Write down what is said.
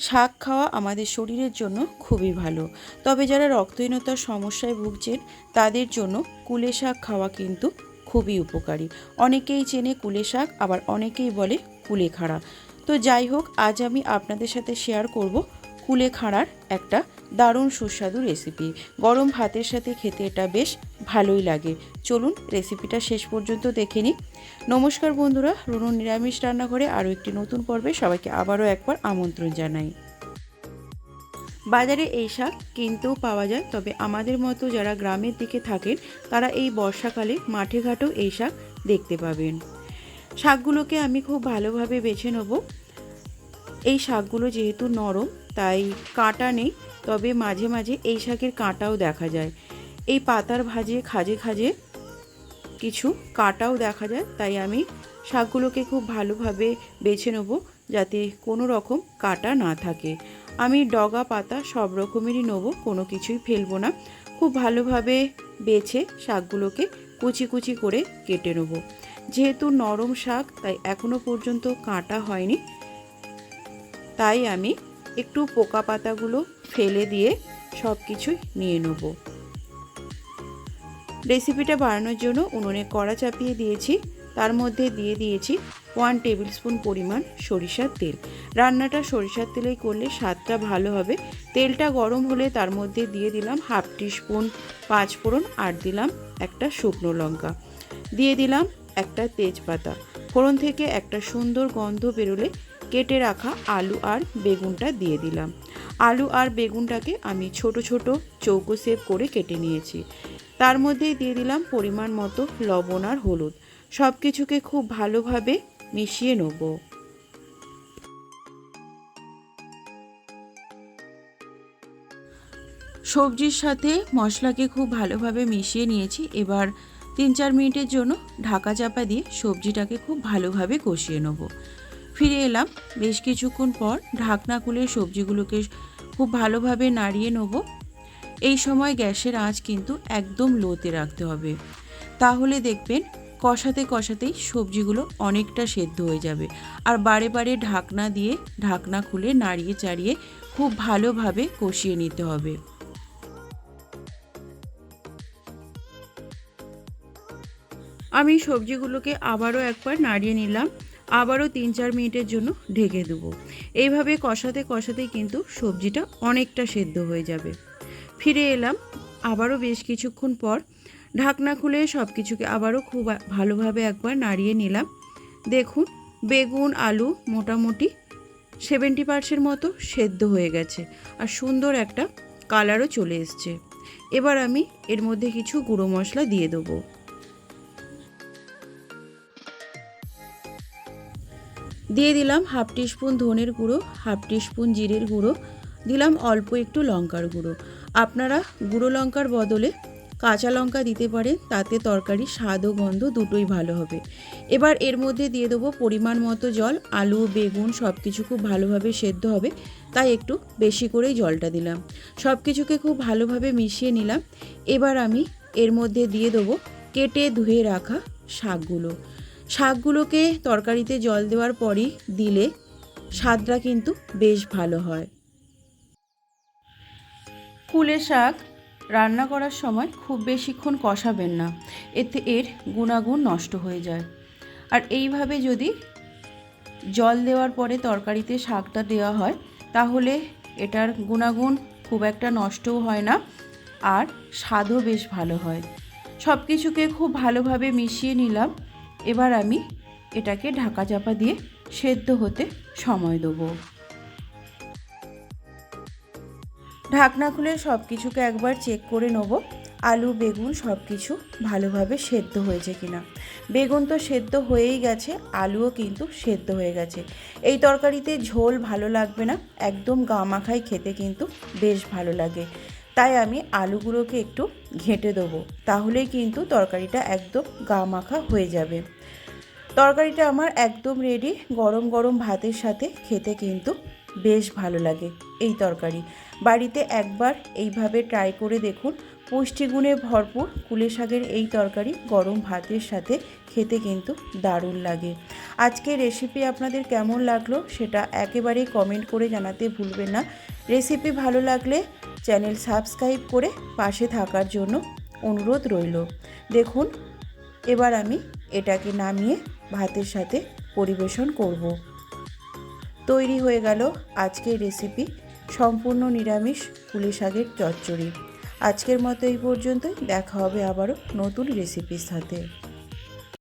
শাক খাওয়া আমাদের শরীরের জন্য খুবই ভালো। তবে যারা রক্তহীনতার সমস্যায় ভুগছেন, তাদের জন্য কুলে শাক খাওয়া কিন্তু খুবই উপকারী। অনেকেই চেনে কুলে শাক, আবার অনেকেই বলে কুলে খাড়া। তো যাই হোক, আজ আমি আপনাদের সাথে শেয়ার করব কুলে খাড়ার একটা দারুণ সুস্বাদু রেসিপি গরম ভাতের সাথে খেতে এটা বেশ ভালোই লাগে। চলুন রেসিপিটা শেষ পর্যন্ত দেখে নিই। নমস্কার বন্ধুরা, রুনুর নিরামিষ রান্নাঘরে আরও একটি নতুন পর্বে সবাইকে আবারও একবার আমন্ত্রণ জানাই। বাজারে এই শাক কিনতেও পাওয়া যায়, তবে আমাদের মতো যারা গ্রামের দিকে থাকেন, তারা এই বর্ষাকালে মাঠে ঘাটেও এই শাক দেখতে পাবেন। শাকগুলোকে আমি খুব ভালোভাবে বেছে নেব। এই শাকগুলো যেহেতু নরম, তাই কাঁটা নেই, তবে মাঝে মাঝে এই শাকের কাঁটাও দেখা যায়। এই পাতার ভাজে খাজে খাজে কিছু কাঁটাও দেখা যায়, তাই আমি শাকগুলোকে খুব ভালোভাবে বেছে নেব যাতে কোনো রকম কাঁটা না থাকে। আমি ডগা পাতা সব রকমেরই নেব, কোনো কিছুই ফেলব না। খুব ভালোভাবে বেছে শাকগুলোকে কুচি কুচি করে কেটে নেব। যেহেতু নরম শাক, তাই এখনও পর্যন্ত কাঁটা হয়নি। তাই আমি একটু পোকা পাতাগুলো ফেলে দিয়ে সব কিছুই নিয়ে নেব। রেসিপিটা বানানোর জন্য উনুনে কড়া চাপিয়ে দিয়েছি। তার মধ্যে দিয়ে দিয়েছি ওয়ান টেবিল স্পুন পরিমাণ সরিষার তেল। রান্নাটা সরিষার তেলেই করলে স্বাদটা ভালো হবে। তেলটা গরম হলে তার মধ্যে দিয়ে দিলাম হাফ টি স্পুন পাঁচ ফোড়ন আর দিলাম একটা শুকনো লঙ্কা। দিয়ে দিলাম একটা তেজপাতা। ফোড়ন থেকে একটা সুন্দর গন্ধ বেরোলে কেটে রাখা আলু আর বেগুনটা দিয়ে দিলাম। আলু আর বেগুনটাকে আমি ছোট ছোট চৌকো সেপ করে কেটে নিয়েছি। তার মধ্যেই দিয়ে দিলাম পরিমাণ মতো লবণ আর হলুদ। সব কিছুকে খুব ভালোভাবে মিশিয়ে নেব। সবজির সাথে মশলাকে খুব ভালোভাবে মিশিয়ে নিয়েছি। এবার তিন চার মিনিটের জন্য ঢাকা চাপা দিয়ে সবজিটাকে খুব ভালোভাবে কষিয়ে নেব। ফিরে এলাম। বেশ কিছুক্ষণ পর ঢাকনা খুলে সবজিগুলোকে খুব ভালোভাবে নাড়িয়ে নেব। এই সময় গ্যাসের আঁচ কিন্তু একদম লোতে রাখতে হবে। তাহলে দেখবেন কষাতে কষাতেই সবজিগুলো অনেকটা সেদ্ধ হয়ে যাবে। আর বারে বারে ঢাকনা দিয়ে ঢাকনা খুলে নাড়িয়ে চাড়িয়ে খুব ভালোভাবে কষিয়ে নিতে হবে। আমি সবজিগুলোকে আবারও একবার নাড়িয়ে নিলাম। আবারও তিন চার মিনিটের জন্য ঢেকে দেবো। এইভাবে কষাতে কষাতেই কিন্তু সবজিটা অনেকটা সেদ্ধ হয়ে যাবে। ফিরে এলাম। আবারও বেশ কিছুক্ষণ পর ঢাকনা খুলে সব কিছুকে আবারও খুব ভালোভাবে একবার নাড়িয়ে নিলাম। দেখুন, বেগুন, আলু মোটামুটি সেভেন্টি পার্সেন্ট মতো সেদ্ধ হয়ে গেছে আর সুন্দর একটা কালারও চলে এসছে। এবার আমি এর মধ্যে কিছু গুঁড়ো মশলা দিয়ে দেবো। দিয়ে দিলাম হাফ টিস্পুন ধনের গুঁড়ো, হাফ টিস্পুন জিরের গুঁড়ো, দিলাম অল্প একটু লঙ্কার গুঁড়ো। আপনারা গুঁড়ো লঙ্কার বদলে কাঁচা লঙ্কা দিতে পারেন, তাতে তরকারি স্বাদ ও গন্ধ দুটোই ভালো হবে। এবার এর মধ্যে দিয়ে দেবো পরিমাণ মতো জল, আলু, বেগুন সব কিছু খুব ভালোভাবে সেদ্ধ হবে, তাই একটু বেশি করেই জলটা দিলাম। সব কিছুকে খুব ভালোভাবে মিশিয়ে নিলাম। এবার আমি এর মধ্যে দিয়ে দেবো কেটে ধুয়ে রাখা শাকগুলো। শাকগুলোকে তরকারিতে জল দেওয়ার পরই দিলে স্বাদটা কিন্তু বেশ ভালো হয়। কুলে শাক রান্না করার সময় খুব বেশিক্ষণ কষাবেন না। এতে এর গুণাগুণ নষ্ট হয়ে যায়। আর এইভাবে যদি জল দেওয়ার পরে তরকারিতে শাকটা দেওয়া হয়, তাহলে এটার গুণাগুণ খুব একটা নষ্টও হয় না আর স্বাদও বেশ ভালো হয়। সব কিছুকে খুব ভালোভাবে মিশিয়ে নিলাম। এবার আমি এটাকে ঢাকা চাপা দিয়ে সেদ্ধ হতে সময় দেবো। ঢাকনা খুলে সব কিছুকে একবার চেক করে নেব, আলু, বেগুন সব কিছু ভালোভাবে সেদ্ধ হয়েছে কিনা। বেগুন তো সেদ্ধ হয়েই গেছে, আলুও কিন্তু সেদ্ধ হয়ে গেছে। এই তরকারিতে ঝোল ভালো লাগবে না, একদম গা মাখাই খেতে কিন্তু বেশ ভালো লাগে। তাই আমি আলুগুলোকে একটু ঘেঁটে দেবো, তাহলেই কিন্তু তরকারিটা একদম গা মাখা হয়ে যাবে। তরকারিটা আমার একদম রেডি গরম গরম ভাতের সাথে খেতে কিন্তু বেশ ভালো লাগে। এই তরকারি। বাড়িতে একবার এইভাবে ট্রাই করে দেখুন। পুষ্টিগুণে ভরপুর কুলে শাকের এই তরকারি গরম ভাতের সাথে খেতে কিন্তু দারুণ লাগে। আজকে রেসিপি আপনাদের কেমন লাগল সেটা একেবারেই কমেন্ট করে জানাতে ভুলবেন না। রেসিপি ভালো লাগলে চ্যানেল সাবস্ক্রাইব করে পাশে থাকার জন্য অনুরোধ রইল। দেখুন, এবার আমি এটাকে নামিয়ে ভাতের সাথে পরিবেশন করব। তৈরি হয়ে গেল আজকের রেসিপি সম্পূর্ণ নিরামিষ পুলি শাকের চচ্চড়ি। আজকের মতো এই পর্যন্তই। দেখা হবে আবারও নতুন রেসিপির সাথে।